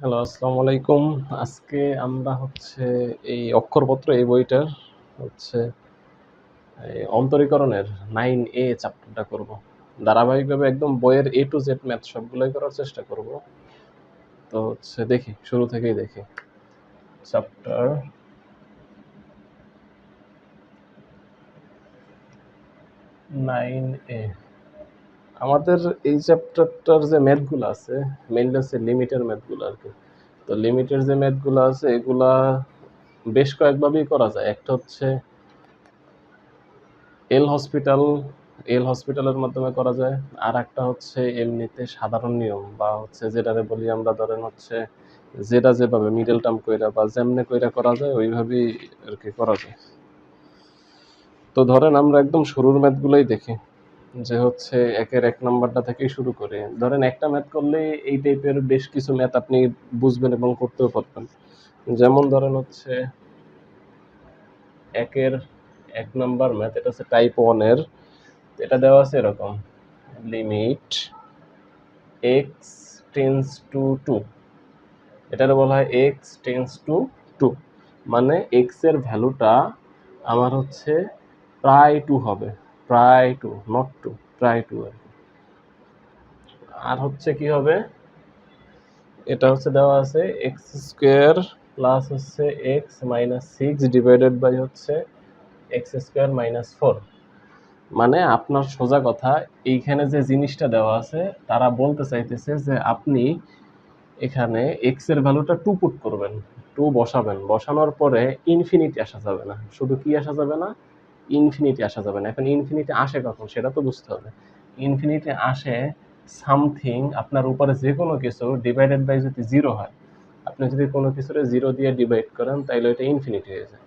Hello, আসসালামু আলাইকুম। আজকে আমরা হচ্ছে এই অক্ষরপত্র, এই বইটার হচ্ছে অন্তরীকরণের নাইন এ চ্যাপ্টারটা করব। ধারাবাহিকভাবে একদম বইয়ের এ টু জেড ম্যাথ সবগুলোই করার চেষ্টা করব। তো হচ্ছে দেখি, শুরু থেকেই দেখি। চ্যাপ্টার নাইন এ আমাদের এই চ্যাপ্টারটার যে ম্যাথগুলো আছে মেইনলি হচ্ছে লিমিটের ম্যাথগুলো আর কি। তো লিমিটের যে ম্যাথগুলো আছে, এগুলা বেশ কয়েকভাবেই করা যায়। একটা হচ্ছে এল হসপিটাল এল হসপিটালের মাধ্যমে করা যায়। আর একটা হচ্ছে এমনিতে সাধারণ নিয়ম, বা হচ্ছে যেটারে বলি আমরা, ধরেন হচ্ছে যেটা যেভাবে মিডল টার্ম কইরা বা যেমনে কইরা করা যায়, ওইভাবেই আর কি করা যায়। তো ধরেন আমরা একদম শুরুর ম্যাথগুলোই দেখি। যে হচ্ছে একের এক নাম্বারটা থেকেই শুরু করে। ধরেন একটা ম্যাথ করলে এই টাইপের বেশ কিছু ম্যাথ আপনি বুঝবেন এবং করতেও পারবেন। যেমন ধরেন হচ্ছে একের এক নাম্বার ম্যাথ, এটা হচ্ছে টাইপ ওয়ানের এটা দেওয়া আছে এরকম limit x tends to two এটার বলা হয় এক্স টেন্স টু টু মানে এক্সের ভ্যালুটা আমার হচ্ছে প্রায় টু হবে। প্রায় টু নট টু প্রায় টু আর আর হচ্ছে কি হবে? এটা হচ্ছে দেওয়া আছে এক্স স্কোয়ার প্লাস হচ্ছে x minus six divided by হচ্ছে এক্স স্কোয়ার মাইনাস ফোর মানে আপনার সোজা কথা, এইখানে যে জিনিসটা দেওয়া আছে, তারা বলতে চাইতেছে যে আপনি এখানে এক্সের ভ্যালুটা টু পুট করবেন টু বসাবেন। বসানোর পরে ইনফিনিটি আসা যাবে না। শুধু কি আসা যাবে না? ইনফিনিটি আসা যাবে না। এখন ইনফিনিটি আসে কখন সেটা তো বুঝতে হবে। ইনফিনিটি আসে সামথিং আপনার উপরে যে কোনো কিছু ডিভাইডেড বাই যদি জিরো হয়, আপনি যদি কোনো কিছুরে জিরো দিয়ে ডিভাইড করেন, তাইলে এটা ইনফিনিটি হয়ে যায়।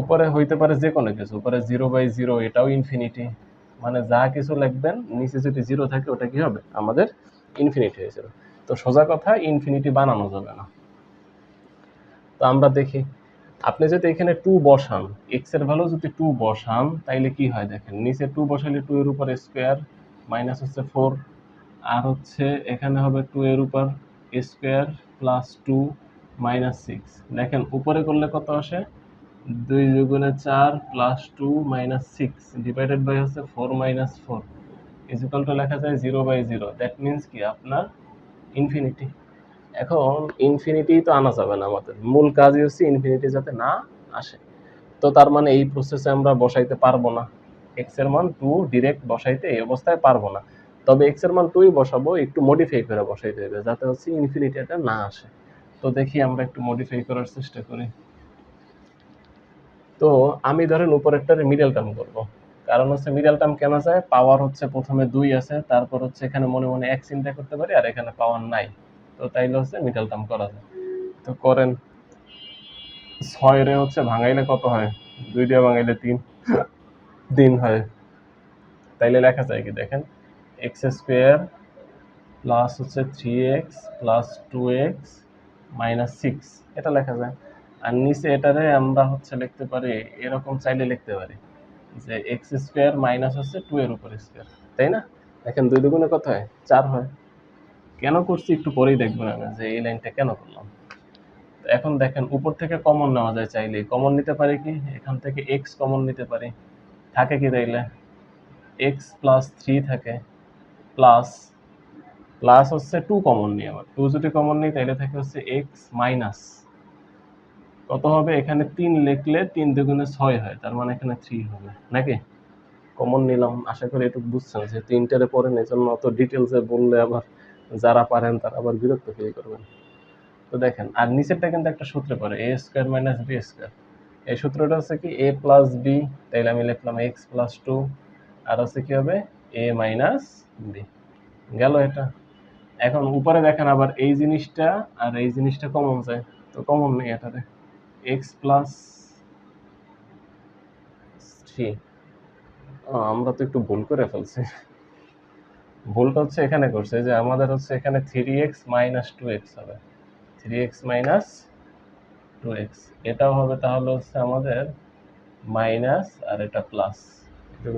উপরে হইতে পারে যে কোনো কিছু, উপরে জিরো বাই জিরো এটাও ইনফিনিটি মানে যা কিছু লিখবেন, নিচে যদি জিরো থাকে, ওটা কি হবে? আমাদের ইনফিনিটি হয়ে যাবে। তো সোজা কথা ইনফিনিটি বানানো যাবে না। তো আমরা দেখি। আপনি যদি এখানে টু বসান এক্সের ভ্যালু যদি টু বসান, তাইলে কি হয় দেখেন? নিচে টু বসালে টু এর উপর স্কোয়ার মাইনাস হচ্ছে ফোর আর হচ্ছে এখানে হবে টু এর উপর square plus two minus six দেখেন, উপরে করলে কত আসে? দুই দুগুণে চার plus two minus six divided by হচ্ছে ফোর মাইনাস ফোর ইজিকালটা লেখা যায় zero by zero that means কি? আপনার ইনফিনিটি এখন ইনফিনিটি তো আনা যাবে না আমাদের। মূল কাজই হচ্ছে ইনফিনিটি যাতে না আসে। তো তার মানে এই প্রসেসে আমরা বসাইতে পারব না। এক্সের মান টু ডিরেক্ট বসাইতে এই অবস্থায় পারব না। তবে এক্সের মান টুই বসাবো, একটু মডিফাই করে বসাইতে হবে, যাতে হচ্ছে ইনফিনিটি এটা না আসে। তো দেখি আমরা একটু মডিফাই করার চেষ্টা করি। তো আমি ধরেন উপরেরটার মিডল টার্ম করব। কারণ হচ্ছে মিডল টার্ম কেন যায়? পাওয়ার হচ্ছে প্রথমে দুই আছে, তারপর হচ্ছে এখানে মনে মনে এক চিন্তা করতে পারি, আর এখানে পাওয়ার নাই। তো তাইলে হচ্ছে মিডল টার্ম করা যায়। তো করেন। ছয় রে হচ্ছে ভাঙাইলে কত হয়? দুই দিয়ে ভাঙাইলে তিন। দিন হয়। তাইলে লেখা যায় কি দেখেন? এক্স স্কোয়ার প্লাস হচ্ছে three x plus two x minus six. এটা লেখা যায়। আর নিচে এটারে আমরা হচ্ছে লিখতে পারি, এরকম চাইলে লিখতে পারি, যে এক্স স্কোয়ার মাইনাস হচ্ছে টু এর উপর স্কোয়ার। তাই না? দেখেন দুই দুগুণে কত হয়? চার হয়। কেন করছি একটু পরেই দেখবেন আমি যে এই লাইনটা কেন করলাম? এখন দেখেন, উপর থেকে কমন নেওয়া যায় চাইলে কমন নিতে পারি কি? এখান থেকে এক্স কমন নিতে পারি। থাকে কি তাইলে? এক্স প্লাস থ্রি থাকে। প্লাস প্লাস হচ্ছে টু কমন নিই আবার। টু যদি কমন নিই, তাইলে থাকে হচ্ছে এক্স মাইনাস কত হবে? এখানে তিন লিখলে তিন দুগুণে ছয় হয়। তার মানে এখানে থ্রি হবে। নাকি? কমন নিলাম। আশা করি একটু বুঝছেন যে তিনটারে পড়েন এই জন্য অত ডিটেলসে বললে আবার যারা পারেন তারা আবার বিরক্ত ফিল করবেন। তো দেখেন, আর নিচেরটা কিন্তু একটা সূত্রে পড়ে A square minus B square এই সূত্রটা হচ্ছে কি এ প্লাস বি তাইলে আমি লিখলাম এক্স প্লাস টু আর হচ্ছে কি হবে এ মাইনাস বি গেল এটা। এখন উপরে দেখেন আবার এই জিনিসটা, আর এই জিনিসটা কমন যায়। তো কমন নেই এটাতে। এক্স প্লাস থ্রি আমরা তো একটু ভুল করে ফেলছি। ভুলটা হচ্ছে এখানে করছে, যে আমাদের হচ্ছে এখানে three x minus two x হবে। Three x minus two x এটাও হবে তাহলে হচ্ছে আমাদের মাইনাস আর এটা প্লাস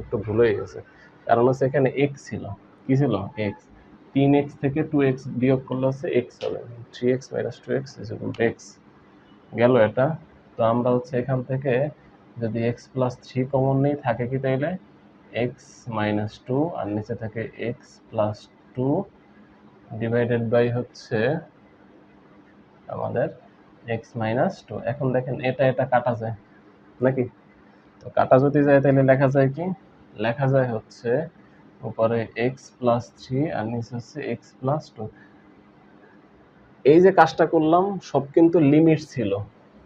একটু ভুল হয়ে গেছে। কারণ হচ্ছে এখানে এক্স ছিল। কি ছিল? এক্স তিন এক্স থেকে টু এক্স বিয়োগ করলে হচ্ছে এক্স হবে। Three x minus two x x গেল এটা। তো আমরা হচ্ছে এখান থেকে যদি এক্স প্লাস থ্রি কমন নেই, থাকে কি তাইলে? এক্স মাইনাস টু আর নিচে থাকে x plus two divided by হচ্ছে আমাদের এক্স মাইনাস টু এখন দেখেন, এটা এটা কাটা যায় নাকি? তো কাটা যদি যায় তাহলে লেখা যায় কি? লেখা যায় হচ্ছে উপরে এক্স প্লাস থ্রি আর নিচে হচ্ছে এক্স প্লাস টু এই যে কাজটা করলাম, সব কিন্তু লিমিট ছিল।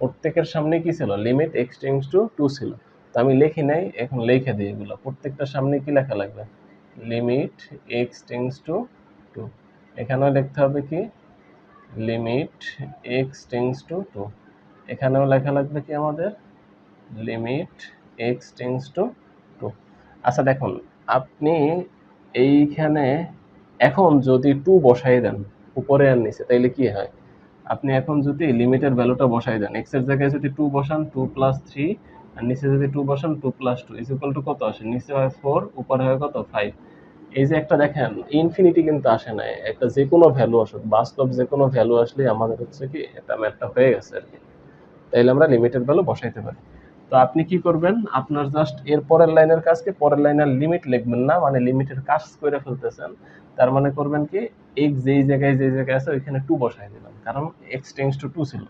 প্রত্যেকের সামনে কি ছিল? Limit x tends to two ছিল। তো আমি লিখি নাই, এখন লিখে দিই এগুলো। প্রত্যেকটা সামনে কি লেখা লাগবে? Limit x tends to two এখানেও লিখতে হবে কি? Limit x tends to two এখানেও লেখা লাগবে কি আমাদের? Limit x tends to two আচ্ছা দেখুন, আপনি এইখানে এখন যদি টু বসাই দেন, উপরে আর নিচে, তাইলে কি হয়? আপনি এখন যদি লিমিটের ভ্যালুটা বসাই দেন এক্সের জায়গায় যদি টু বসান টু প্লাস থ্রি আর নিচে যদি টু বসান two plus two is equal to কত আসে? নিচে হয় ফোর উপরে হয় কত? ফাইভ এই যে একটা দেখেন ইনফিনিটি কিন্তু আসে না একটা যে কোনো ভ্যালু আসুক, বাস্তব যে কোনো ভ্যালু আসলে আমাদের হচ্ছে কি, এটা ম্যাপটা হয়ে গেছে আর কি। তাইলে আমরা লিমিটের ভ্যালু বসাইতে পারি। তো আপনি কি করবেন? আপনার জাস্ট এর পরের লাইনের কাজকে পরের লাইনের লিমিট লিখবেন না মানে লিমিটের কাজ করে ফেলতেছেন। তার মানে করবেন কি এক্স যেই জায়গায় যেই জায়গায় আছে, ওইখানে টু বসাই দিলাম। কারণ এক্স টেন্স টু টু ছিল।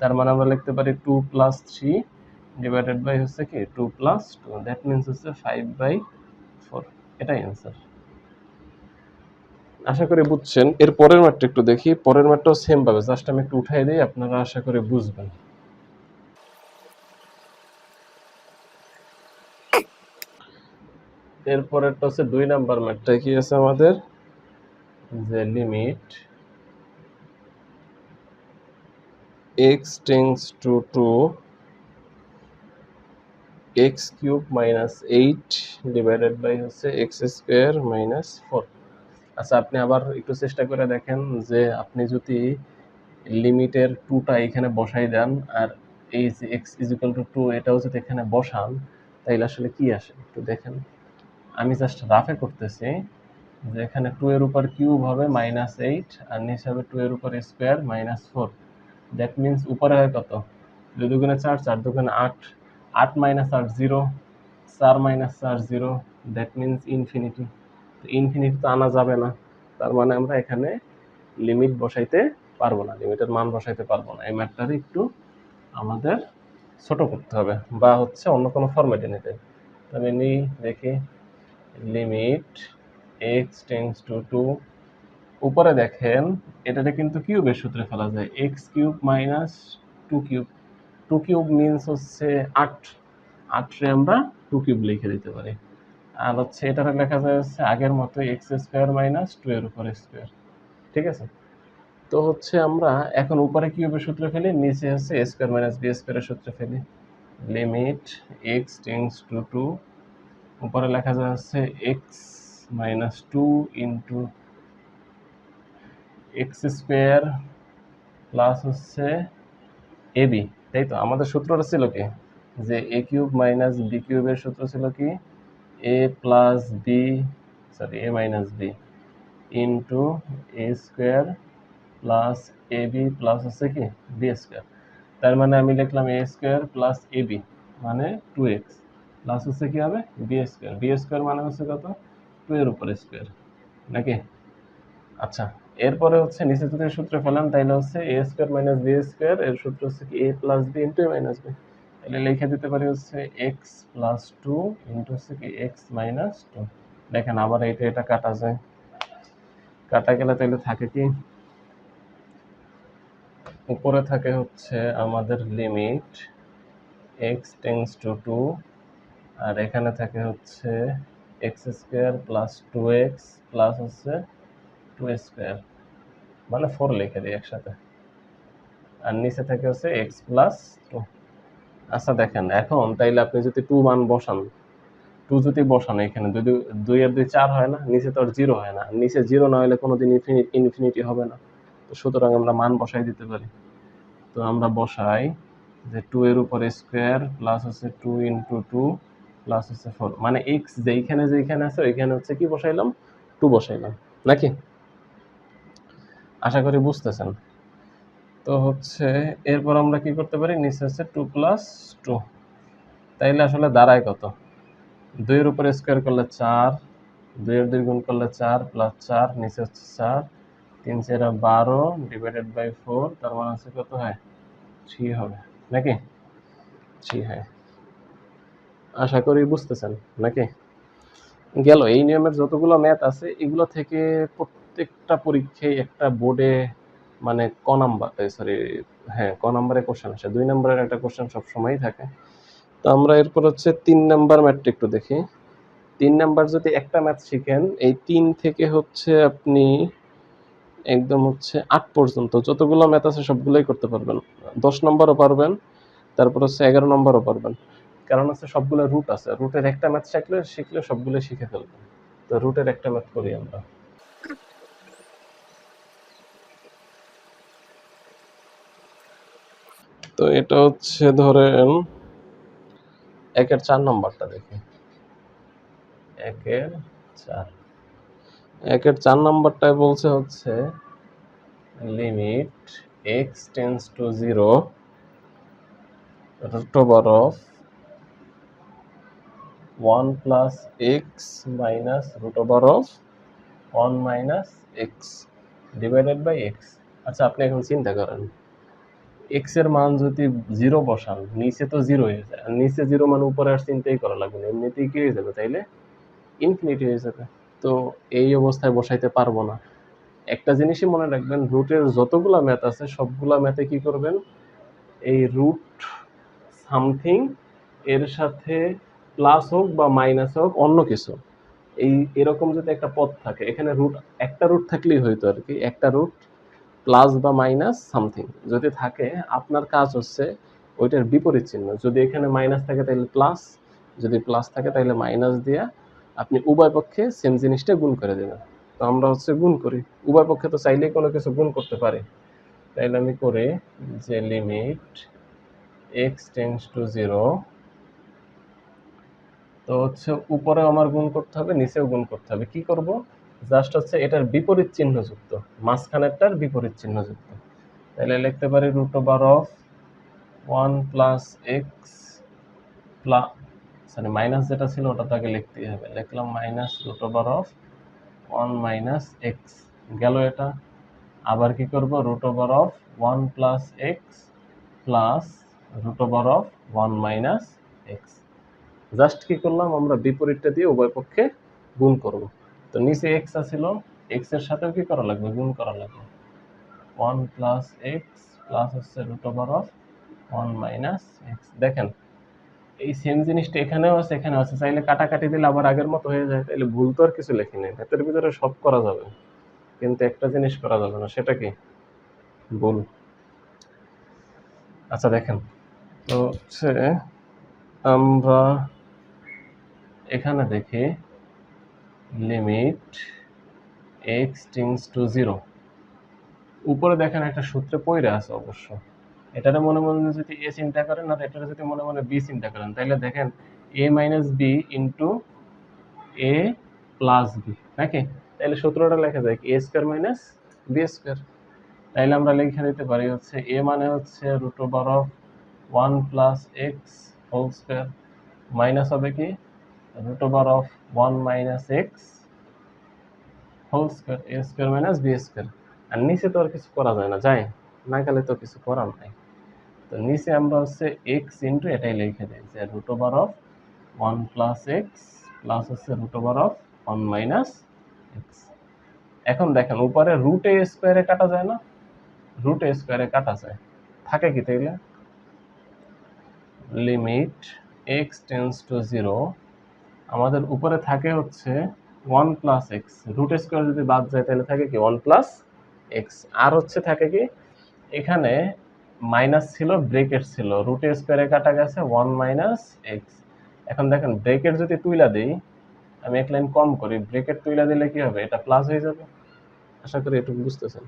তার মানে আমরা লিখতে পারি two plus three divided by হচ্ছে কি two plus two that means হচ্ছে ফাইভ বাই ফোর এটাই অ্যান্সার আশা করি বুঝছেন, এর পরের ম্যাটটা একটু দেখি, পরের ম্যাটটাও সেম পাবে জাস্ট আমি একটু উঠাই দিই, আপনারা আশা করি বুঝবেন। এরপরেরটা হচ্ছে দুই নাম্বার ম্যাটটা কি আছে আমাদের? যে limit x tends to two x cube minus eight divided by হচ্ছে এক্স স্কোয়ার মাইনাস ফোর আচ্ছা আপনি আবার একটু চেষ্টা করে দেখেন যে আপনি যদি লিমিটের টুটা এখানে বসাই দেন আর এই যে এক্স ইজিক্যাল টু টু এটাও যদি এখানে বসান, তাইলে আসলে কি আসে? একটু দেখেন। আমি জাস্ট রাফে করতেছি যে এখানে টু এর উপর কিউব হবে মাইনাস এইট আর নিচে হবে টু এর উপর square minus four that means উপরে হয় কত? দুই দুগুণে চার চার দুগুণে আট আট মাইনাস আট জিরো চার মাইনাস চার জিরো দ্যাট মিনস ইনফিনিটি তো ইনফিনিটি তো আনা যাবে না। তার মানে আমরা এখানে লিমিট বসাইতে পারব না। লিমিটের মান বসাইতে পারব না। এই ম্যাটটার একটু আমাদের ছোট করতে হবে বা হচ্ছে অন্য কোনো ফরম্যাটে নিতে। তবে নিই দেখি limit x tends to two উপরে দেখেন, এটাতে কিন্তু কিউবের সূত্রে ফেলা যায়। X cube minus two cube two cube means হচ্ছে আট, আটরে আমরা টু কিউব লিখে দিতে পারি। আর হচ্ছে এটাতে লেখা যায় হচ্ছে আগের মতো এক্স স্কোয়ার মাইনাস টু এর উপরে স্কোয়ার ঠিক আছে? তো হচ্ছে আমরা এখন উপরে কিউবের সূত্র ফেলি? নিচে হচ্ছে স্কোয়ার মাইনাস বি স্কোয়ারের সূত্রে ফেলি। Limit x tends to two উপরে লেখা যায় হচ্ছে x minus two into x square plus হচ্ছে এ বি তাই তো? আমাদের সূত্রটা ছিল কি? যে এ কিউব মাইনাস বি কিউবের সূত্র ছিল কি? A plus b sorry a minus b into a square plus a b plus হচ্ছে কি? বি স্কোয়ার তার মানে আমি লিখলাম a square plus a b মানে টু এক্স প্লাস হচ্ছে কি হবে? বি স্কোয়ার বি স্কোয়ার মানে হচ্ছে কত? টু এর উপর স্কোয়ার নাকি? আচ্ছা। এরপরে হচ্ছে নিচে যদি সূত্র ফেলাম তাইলে হচ্ছে a square minus b square এর সূত্র হচ্ছে কি a plus b into a minus b তাহলে লিখে দিতে পারি হচ্ছে এক্স প্লাস টু ইন্টু হচ্ছে কি এক্স মাইনাস টু দেখেন আবার এইটা, এটা কাটা যায়। কাটা গেলে তাহলে থাকে কি? উপরে থাকে হচ্ছে আমাদের limit x tends to two আর এখানে থাকে হচ্ছে x square plus two x plus হচ্ছে টু স্কোয়ার মানে ফোর লিখে দিই একসাথে। আর নিচে থাকে হচ্ছে এক্স প্লাস টু আচ্ছা দেখেন, এখন তাইলে আপনি যদি টু মান বসান টু যদি বসান এখানে দুই দুই আর দুই চার হয় না, নিচে তো আর জিরো হয় না। নিচে জিরো না হলে কোনোদিন ইনফিনিটি হবে না। তো সুতরাং আমরা মান বসাই দিতে পারি। তো আমরা বসাই যে টু এর উপর স্কোয়ার প্লাস হচ্ছে টু ইন্টু টু প্লাস হচ্ছে ফোর মানে এক্স যেইখানে যেইখানে আছে, ওইখানে হচ্ছে কি বসাইলাম? টু বসাইলাম। নাকি? আশা করি বুঝতেছেন। তো হচ্ছে এরপর আমরা কি করতে পারি? নিচে হচ্ছে টু প্লাস টু তাইলে আসলে দাঁড়ায় কত? দুইয়ের উপরে স্কোয়ার করলে চার, দুইয়ের দুই গুণ করলে চার প্লাস চার, নিচে হচ্ছে চার। তিন চারা বারো ডিভাইডেড বাই ফোর তার মানে হচ্ছে কত হয়? থ্রি হবে। নাকি? থ্রি হয়। আশা করি বুঝতেছেন। নাকি? গেল, এই নিয়মের যতগুলো ম্যাথ আছে, এগুলো থেকে প্রত্যেকটা পরীক্ষায় একটা বোর্ডে মানে ক নাম্বার সরি হ্যাঁ ক নাম্বারে কোশ্চেন আসে। দুই নাম্বারের একটা কোশ্চেন সবসময়ই থাকে। তো আমরা এরপর হচ্ছে তিন নাম্বার ম্যাথটা একটু দেখি। তিন নাম্বার যদি একটা ম্যাথ শিখেন, এই তিন থেকে হচ্ছে আপনি একদম হচ্ছে আট পর্যন্ত যতগুলো ম্যাথ আছে সবগুলোই করতে পারবেন। দশ নম্বরও পারবেন, তারপর হচ্ছে এগারো নম্বরও পারবেন। কারণ হচ্ছে সবগুলো রুট আছে। রুটের একটা ম্যাথ শিখলে শিখলে সবগুলো শিখে ফেলবেন। তো রুটের একটা ম্যাথ করি আমরা। তো এটা হচ্ছে ধরেন একের চার নম্বরটা দেখি। একের চার। একের চার নম্বরটায় বলছে হচ্ছে limit x tends to zero of 1 plus x minus root over of 1 minus x divided by x আচ্ছা আপনি এখন চিন্তা করেন। X এর মান যদি জিরো বসান, নিচে তো জিরো হয়ে যায়। আর নিচে জিরো মান উপরে আর চিন্তাই করা লাগবে না, এমনিতেই কি হয়ে যাবে তাইলে? ইনফিনিটি হয়ে যাবে। তো এই অবস্থায় বসাইতে পারব না। একটা জিনিসই মনে রাখবেন রুটের যতগুলা ম্যাথ আছে, সবগুলা ম্যাথে কি করবেন? এই রুট সামথিং এর সাথে প্লাস হোক বা মাইনাস হোক, অন্য কিছু। এই এরকম যদি একটা পথ থাকে, এখানে রুট একটা রুট থাকলেই হইতো আর কি, একটা রুট প্লাস বা মাইনাস সামথিং। যদি থাকে, আপনার কাজ হচ্ছে ওইটার বিপরীত চিহ্ন। যদি এখানে মাইনাস থাকে তাহলে প্লাস, যদি প্লাস থাকে তাহলে মাইনাস দিয়া আপনি উভয় পক্ষে সেম জিনিসটা গুণ করে দেবেন। তো আমরা হচ্ছে গুণ করি। উভয় পক্ষে তো চাইলেই কোনো কিছু গুণ করতে পারি। তাইলে আমি করি যে limit x tends to zero তো হচ্ছে উপরে আমার গুণ করতে হবে, নিচেও গুণ করতে হবে। কি করব? জাস্ট হচ্ছে এটার বিপরীত চিহ্ন যুক্ত মাঝখানেরটার বিপরীত চিহ্ন যুক্ত তাহলে লিখতে পারি root over of one plus x plus sorry minus যেটা ছিল ওটা তাকে লিখতেই হবে। লিখলাম minus root over of one minus x গেল এটা। আবার কি করব? Root over of one plus x plus root over of one minus x just কি করলাম? আমরা বিপরীতটা দিয়ে উভয় পক্ষে গুণ করব। তো নিচে এক্স আছিল এক্সের সাথেও কি করা লাগবে? গুণ করা লাগবে। ওয়ান প্লাস এক্স প্লাস হচ্ছে root over of one minus x. দেখেন, এই সেম জিনিসটা এখানেও আছে এখানেও আছে। চাইলে কাটাকাটি দিলে আবার আগের মতো হয়ে যায়। তাহলে ভুল তো আর কিছু লেখি নেই। ভেতর ভিতরে সব করা যাবে। কিন্তু একটা জিনিস করা যাবে না, সেটা কি? ভুল। আচ্ছা দেখেন। তো হচ্ছে আমরা এখানে দেখি limit x tends to zero উপরে দেখেন একটা সূত্রে পড়ে আছে অবশ্য। এটারে মনে মনে যদি এ চিন্তা করেন আর এটারে যদি মনে মনে বি চিন্তা করেন তাহলে দেখেন a minus b into a plus b নাকি? তাহলে সূত্রটা লেখা যায় a square minus b square তাইলে আমরা লিখে দিতে পারি হচ্ছে এ মানে হচ্ছে root over of one plus x whole square minus হবে কি? Root over of one minus x whole square a square minus b square আর নিচে তো আর কিছু করা যায় না যায় না গেলে তো কিছু করার নাই। তো নিচে আমরা হচ্ছে এক্স ইন্টু এটাই লিখে দিই, যে root over of one plus x plus হচ্ছে root over of one minus x এখন দেখেন, উপরে রুট স্কোয়ারে কাটা যায় না রুট স্কোয়ারে কাটা যায়। থাকে কি তাইলে? Limit x tends to zero আমাদের উপরে থাকে হচ্ছে one plus x root square যদি বাদ যায় তাহলে থাকে কি ওয়ান প্লাস এক্স আর হচ্ছে থাকে কি, এখানে মাইনাস ছিল ব্রেকেট ছিল। রুট স্কোয়ারে কাটা গেছে ওয়ান মাইনাস এক্স এখন দেখেন ব্রেকেট যদি তুইলা দিই, আমি এক লাইন কম করি ব্রেকেট তুইলা দিলে কি হবে? এটা প্লাস হয়ে যাবে। আশা করি এটুকু বুঝতেছেন।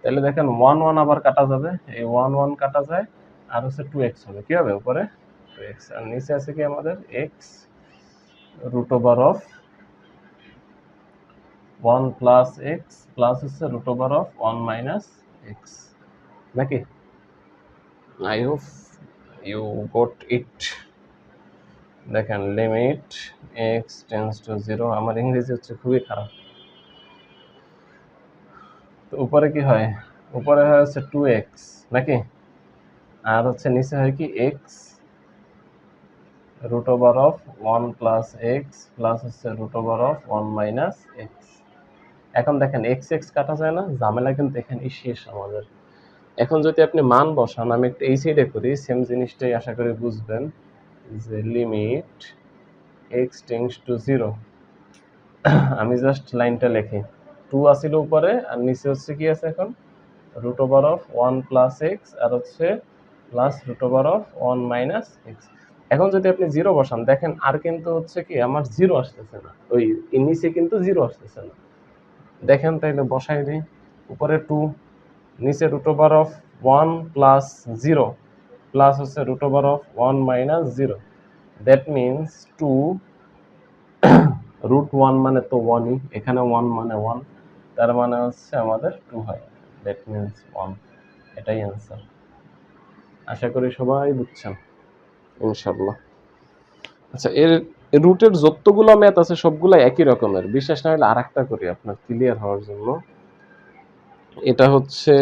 তাহলে দেখেন ওয়ান ওয়ান আবার কাটা যাবে। এই ওয়ান ওয়ান কাটা যায়, আর হচ্ছে টু এক্স হবে। কি হবে উপরে? টু এক্স আর নিচে আছে কি আমাদের? X root over of one plus x plus হচ্ছে root over of one minus x নাকি I hope you got it দেখেন limit x tends to zero আমার ইংরেজি হচ্ছে খুবই খারাপ। তো উপরে কি হয়? উপরে হয় হচ্ছে টু এক্স নাকি? আর হচ্ছে নিচে হয় কি x root over of one plus x plus হচ্ছে root over of one minus x এখন দেখেন এক্স এক্স কাটা যায় না, ঝামেলা কিন্তু এখানেই শেষ আমাদের। এখন যদি আপনি মান বসান, আমি একটু এই সাইডে করি সেম জিনিসটাই আশা করি বুঝবেন যে limit x tends to zero আমি জাস্ট লাইনটা লিখি। টু আসিল উপরে, আর নিচে হচ্ছে কি আছে এখন? Root over of one plus x আর হচ্ছে plus root over of one minus x এখন যদি আপনি জিরো বসান, দেখেন আর কিন্তু হচ্ছে কি, আমার জিরো আসতেছে না। ওই নিচে কিন্তু জিরো আসতেছে না। দেখেন তাইলে বসাই দিই। উপরে টু নিচে root over of one plus zero plus হচ্ছে root over of one minus zero that means two root one মানে তো ওয়ানই এখানে ওয়ান মানে ওয়ান তার মানে হচ্ছে আমাদের টু হয়। দ্যাট মিনস ওয়ান এটাই অ্যান্সার আশা করি সবাই বুঝছেন। ইনশাল্লাহ আচ্ছা এর রুটের যতগুলো ম্যাথ আছে, সবগুলো একই রকমের। বিশ্বাস না হলে আর একটা করি আপনার ক্লিয়ার হওয়ার জন্য। এটা হচ্ছে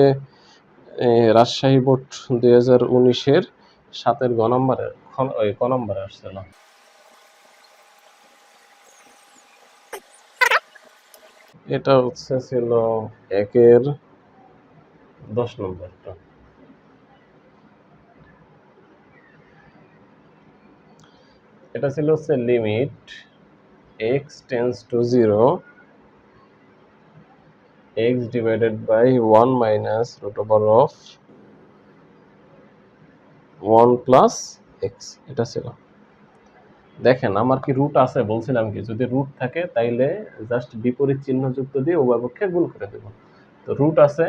রাজশাহী বোর্ড দুই হাজার উনিশের সাতের গ নম্বরের ওই ক নম্বরে আসছিল এটা হচ্ছে ছিল একের দশ নম্বরটা। এটা ছিল হচ্ছে limit x tends to zero x divided by one minus root over of one plus x এটা ছিল। দেখেন, আমার কি রুট আছে বলছিলাম কি, যদি রুট থাকে তাইলে জাস্ট বিপরীত চিহ্ন যুক্ত দিয়ে উভয় পক্ষে গুণ করে দেব। তো রুট আছে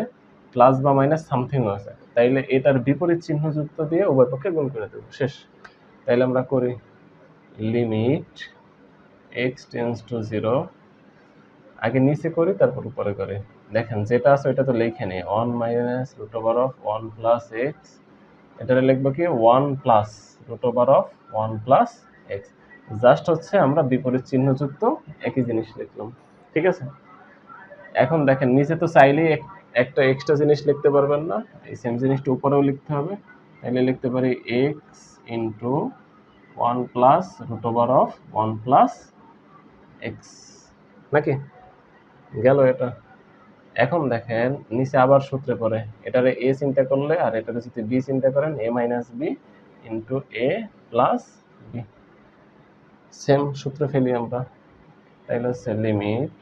প্লাস বা মাইনাস সামথিং আছে, তাইলে এটার বিপরীত চিহ্ন যুক্ত দিয়ে উভয় পক্ষে গুণ করে দেব। শেষ। তাইলে আমরা করি limit x tends to zero আগে নিচে করি, তারপর উপরে করি। দেখেন, যেটা আছে ওইটা তো লিখে নেই। One minus root over of one plus x এটা লিখব কি? One plus root over of one plus x just হচ্ছে আমরা বিপরীত চিহ্নযুক্ত একই জিনিস লিখলাম। ঠিক আছে? এখন দেখেন, নিচে তো চাইলেই এক- একটা এক্সট্রা জিনিস লিখতে পারবেন না। এই সেম জিনিসটা উপরেও লিখতে হবে। তাহলে লিখতে পারি x into one plus root over of one plus x. নাকি? গেল এটা। এখন দেখেন, নিচে আবার সূত্রে পড়ে। এটারে এ চিন্তা করলে আর এটারে যদি বি চিন্তা করেন a minus b into a plus b same সূত্রে ফেলি আমরা। তাইলে হচ্ছে limit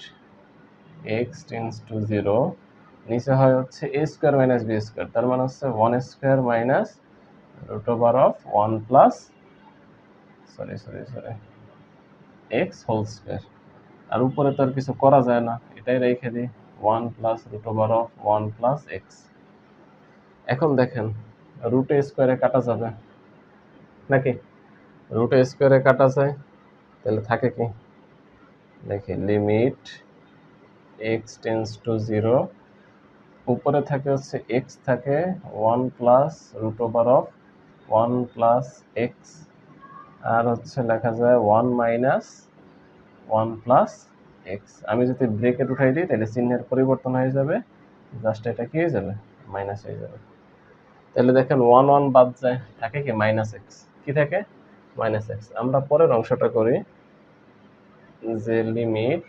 x tends to zero নিচে হয় হচ্ছে a square minus b square তার মানে হচ্ছে one square minus root over of one plus sorry sorry sorry x whole square আর উপরে তো আর কিছু করা যায় না। এটাই রেখে দিই। One plus root over of one plus x এখন দেখেন রুটে স্কোয়ারে কাটা যাবে। নাকি? রুটে স্কোয়ারে কাটা যায়। তাহলে থাকে কি? দেখি limit x tends to zero উপরে থাকে হচ্ছে এক্স থাকে one plus root over of one plus x আর হচ্ছে লেখা যায় one minus one plus x আমি যদি ব্রেকেট উঠাই দিই, তাহলে চিহ্নের পরিবর্তন হয়ে যাবে। জাস্ট এটা কি হয়ে যাবে? মাইনাস হয়ে যাবে। তাহলে দেখেন ওয়ান ওয়ান বাদ যায়। থাকে কি? মাইনাস এক্স কি থাকে? মাইনাস এক্স আমরা পরের অংশটা করি, যে limit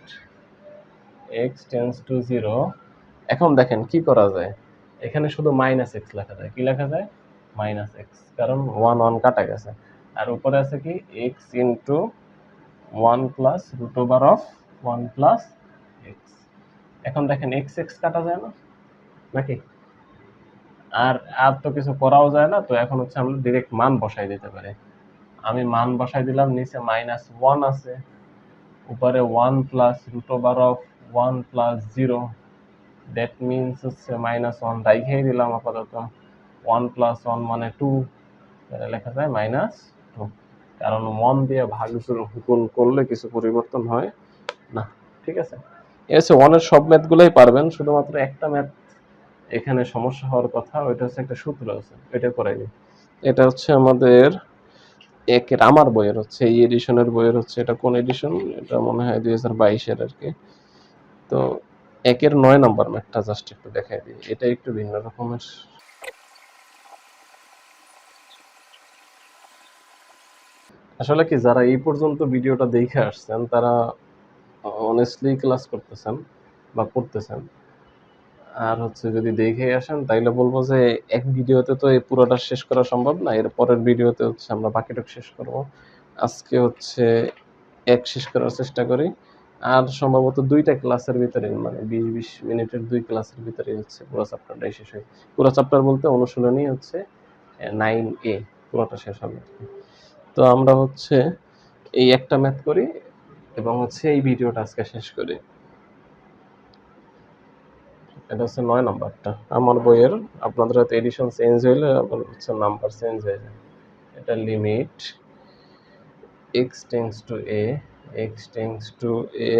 x tends to zero এখন দেখেন কি করা যায়? এখানে শুধু মাইনাস এক্স লেখা যায়। কি লেখা যায়? মাইনাস এক্স কারণ ওয়ান ওয়ান কাটা গেছে। আর উপরে আছে কি? X into one plus root over of one plus x এখন দেখেন এক্স এক্স কাটা যায় না? নাকি? আর আর তো কিছু করাও যায় না, তো এখন হচ্ছে আমরা ডিরেক্ট মান বসাই দিতে পারি। আমি মান বসাই দিলাম, নিচে মাইনাস ওয়ান আছে। উপরে one plus root over of one plus zero that means হচ্ছে মাইনাস ওয়ান রাইখেই দিলাম আপাতত। ওয়ান প্লাস ওয়ান মানে টু লেখা যায় মাইনাস কারণ মন দিয়ে ভাগ গুণ করলে কিছু পরিবর্তন হয় না, ঠিক আছে? এসে ওয়ানের সব ম্যাথগুলোই পারবেন, শুধুমাত্র একটা ম্যাথ এখানে সমস্যা হওয়ার কথা, ওইটা হচ্ছে একটা সূত্র আছে, ওইটা করাইনি এটা হচ্ছে আমাদের একের, আমার বইয়ের হচ্ছে, এই এডিশনের বইয়ের হচ্ছে, এটা কোন এডিশন এটা মনে হয় দুই হাজার বাইশের আর কি। তো একের নয় নাম্বার ম্যাথটা জাস্ট একটু দেখাই দিই, এটা একটু ভিন্ন রকমের আসলে কি, যারা এই পর্যন্ত ভিডিওটা দেখে আসছেন, তারা অনেস্টলি ক্লাস করতেছেন বা করতেছেন আর হচ্ছে যদি দেখে আসেন, তাইলে বলব যে, এক ভিডিওতে তো এই পুরোটা শেষ করা সম্ভব না, এর পরের ভিডিওতে হচ্ছে আমরা বাকিটুকু শেষ করব। আজকে হচ্ছে এক শেষ করার চেষ্টা করি। আর সম্ভবত দুইটা ক্লাসের ভিতরে মানে বিশ বিশ মিনিটের দুই ক্লাসের ভিতরে হচ্ছে পুরো চ্যাপ্টারটাই শেষ হয় পুরো চ্যাপ্টার বলতে অনুশীলনই হচ্ছে নাইন এ পুরোটা শেষ হবে। তো আমরা হচ্ছে এই একটা ম্যাথ করি এবং হচ্ছে এই ভিডিওটা আজকে শেষ করি। এটা হচ্ছে নয় নাম্বারটা। আমার বইয়ের আপনাদের হয়তো এডিশন চেঞ্জ হইলে আবার হচ্ছে নাম্বার চেঞ্জ হয়ে যায়। এটা limit x tends to a x tends to a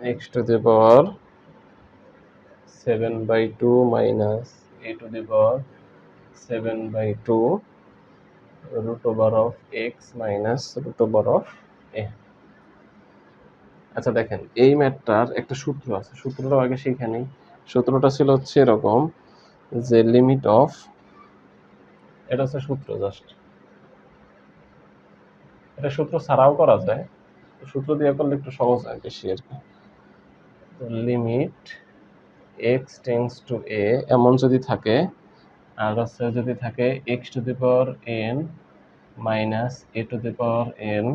x to the power seven by two minus a to the power seven by two root over of x minus root over of a আচ্ছা দেখেন, এই ম্যাথটার একটা সূত্র আছে। সূত্রটা আগে সেখানেই। সূত্রটা ছিল হচ্ছে এরকম যে লিমিট অফ এটা হচ্ছে সূত্র জাস্ট এটা সূত্র ছাড়াও করা যায়। সূত্র দিয়ে করলে একটু সহজ হয় বেশি আর কি। Limit x tends to a এমন যদি থাকে আর হচ্ছে যদি থাকে x to the power n minus a to the power n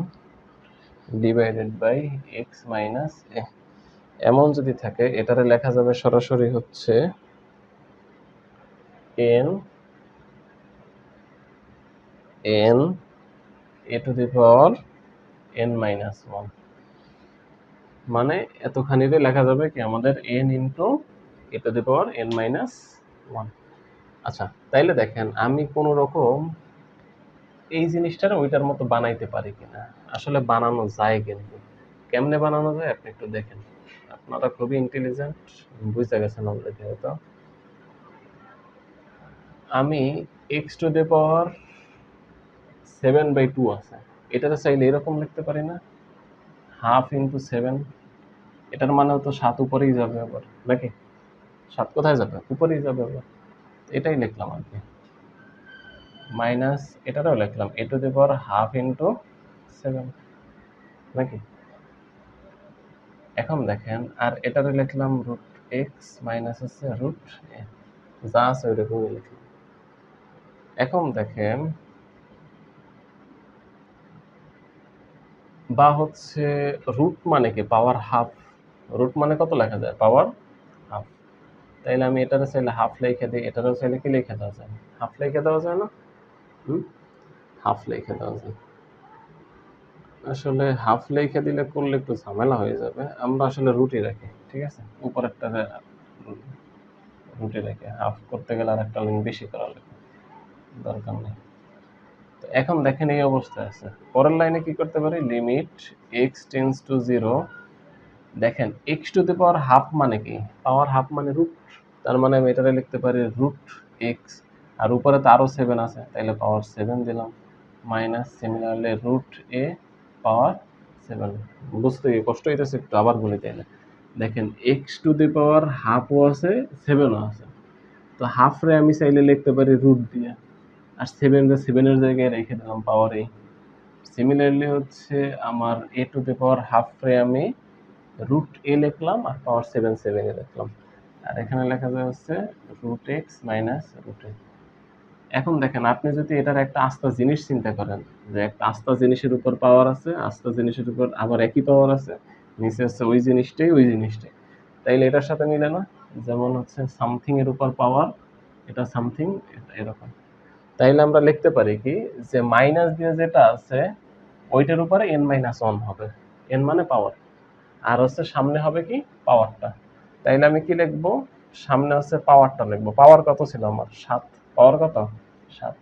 divided by x minus a এমন যদি থাকে, এটারে লেখা যাবে সরাসরি হচ্ছে n n a to the power n minus one মানে এতখানিতে লেখা যাবে কি, আমাদের n into a to the power n minus one আচ্ছা তাইলে দেখেন আমি কোনো রকম এই জিনিসটার ওইটার মতো বানাইতে পারি কিনা। আসলে বানানো যায় কিন্তু কেমনে বানানো যায় আপনি একটু দেখেন। আপনারা খুবই ইন্টেলিজেন্ট বুঝতে গেছেন অলরেডি হয়তো। আমি x to the power seven by two আছে। এটাতে চাইলে এরকম লিখতে পারি না। হাফ ইন্টু সেভেন এটার মানে তো সাত উপরেই যাবে আবার। নাকি? সাত কোথায় যাবে? উপরেই যাবে আবার। এটাই লিখলাম আর কি। মাইনাস এটারও লিখলাম, a to the power half into seven, নাকি? এখন দেখেন, আর এটারও লিখলাম রুট এক্স মাইনাস হচ্ছে রুট যা আছে ওইরকমই লিখলাম। এখন দেখেন, বা হচ্ছে রুট মানে কি? পাওয়ার হাফ, রুট মানে কত লেখা যায়? পাওয়ার তাইলে আমি এটারও চাইলে হাফ লিখে দিই, এটারও চাইলে কি লিখে দেওয়া যায়? হাফ লিখে দেওয়া যায় না? হুম? হাফ লিখে দেওয়া যায়। আসলে হাফ লিখে দিলে করলে একটু ঝামেলা হয়ে যাবে। আমরা আসলে রুটি রাখি, ঠিক আছে? উপরেরটা রুটি রেখে। হাফ করতে গেলে আর একটা লিঙ্ক বেশি করা লাগবে দরকার নেই। তো এখন দেখেন এই অবস্থায় আছে। পরের লাইনে কি করতে পারি? Limit x tends to zero দেখেন x to the power half মানে কি? পাওয়ার হাফ মানে রুট তার মানে আমি এটারে লিখতে পারি রুট এক্স আর উপরে তো আরও সেভেন আছে, তাইলে পাওয়ার সেভেন দিলাম। Minus similarly root a power seven বুঝতে গিয়ে কষ্ট হইতেছে একটু আবার বলি তাইলে। দেখেন এক্স টু দি পাওয়ার হাফও আছে সেভেনও আছে। তো হাফ রে আমি চাইলে লিখতে পারি রুট দিয়ে। আর সেভেন রে সেভেনের জায়গায় রেখে দিলাম পাওয়ার এ সিমিলারলি হচ্ছে আমার এ টু দি পাওয়ার হাফ রে আমি রুট এ লিখলাম আর পাওয়ার সেভেন এ লিখলাম। আর এখানে লেখা যায় হচ্ছে root x minus root a এখন দেখেন, আপনি যদি এটার একটা আস্তা জিনিস চিন্তা করেন, যে একটা আস্তা জিনিসের উপর পাওয়ার আছে, আস্তা জিনিসের উপর আবার একই পাওয়ার আছে, নিচে হচ্ছে ওই জিনিসটাই ওই জিনিসটাই। তাইলে এটার সাথে মিলে না, যেমন হচ্ছে সামথিং এর উপর পাওয়ার এটা সামথিং এরকম। তাইলে আমরা লিখতে পারি কি, যে মাইনাস দিয়ে যেটা আছে, ওইটার উপরে এন মাইনাস ওয়ান হবে। এন মানে পাওয়ার আর হচ্ছে সামনে হবে কি? পাওয়ারটা। তাইলে আমি কি লিখব? সামনে হচ্ছে পাওয়ারটা লিখব। পাওয়ার কত ছিল আমার? সাত। পাওয়ার কত? সাত।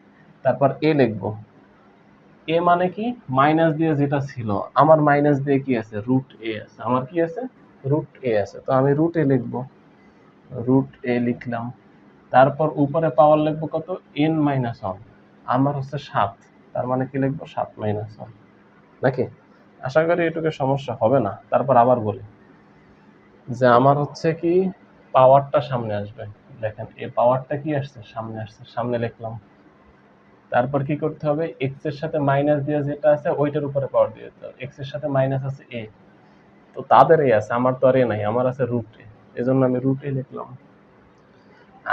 তারপর এ লিখব। এ মানে কি? মাইনাস দিয়ে যেটা ছিল, আমার মাইনাস দিয়ে কি আছে? রুট এ আছে। আমার কি আছে? রুট এ আছে। তো আমি রুট এ লিখব। রুট এ লিখলাম। তারপর উপরে পাওয়ার লিখব কত? N minus one. আমার হচ্ছে সাত। তার মানে কি লিখব? সাত মাইনাস ওয়ান। নাকি? আশা করি এটুকু সমস্যা হবে না। তারপর আবার বলি যে আমার হচ্ছে কি পাওয়ারটা সামনে আসবে। দেখেন, এই পাওয়ারটা কি আসছে? সামনে আসছে, সামনে লিখলাম। তারপর কি করতে হবে? এক্সের সাথে মাইনাস দিয়ে যেটা আছে, ওইটার উপরে পাওয়ার দিয়ে দিতে হবে। এক্সের সাথে মাইনাস আছে এ তো তাদের এ আছে, আমার তো আর এ নাই, আমার আছে রুট এ এজন্য আমি রুট এ লিখলাম।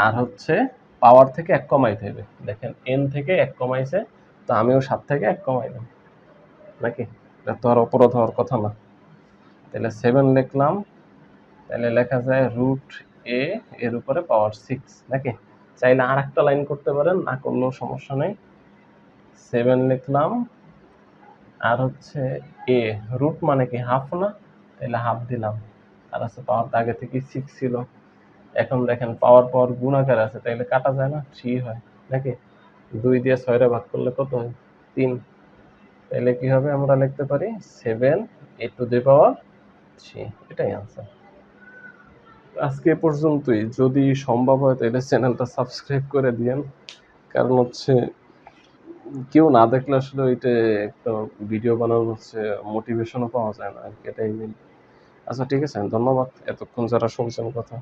আর হচ্ছে পাওয়ার থেকে এক কমাইতে হবে। দেখেন এন থেকে এক কমাইছে, তো আমিও সাত থেকে এক কমাইলাম। নাকি? এটা তো আর অপরাধ হওয়ার কথা না। তাহলে সেভেন লিখলাম, তাহলে লেখা যায় রুট এ এর উপরে পাওয়ার সিক্স নাকি? চাইলে আর একটা লাইন করতে পারেন, না করলেও সমস্যা নেই। সেভেন লিখলাম, আর হচ্ছে এ রুট মানে কি হাফ না? তাহলে হাফ দিলাম। আর আছে পাওয়ারটা আগে থেকে সিক্স ছিল। এখন দেখেন পাওয়ার পাওয়ার গুণ গুণাকার আছে, তাইলে কাটা যায় না থ্রি হয়, নাকি? দুই দিয়ে ছয়টা ভাগ করলে কত হয়? তিন। তাহলে কি হবে? আমরা লিখতে পারি seven a to the power three এটাই আনসার আজকে পর্যন্তই। যদি সম্ভব হয়, তাহলে চ্যানেলটা সাবস্ক্রাইব করে দিয়েন। কারণ হচ্ছে, কেউ না দেখলে আসলে ওইটা একটা ভিডিও বানানোর হচ্ছে মোটিভেশনও পাওয়া যায় না। আর কি, এটাই। আচ্ছা ঠিক আছে, ধন্যবাদ। এতক্ষণ যারা শুনছেন কথা।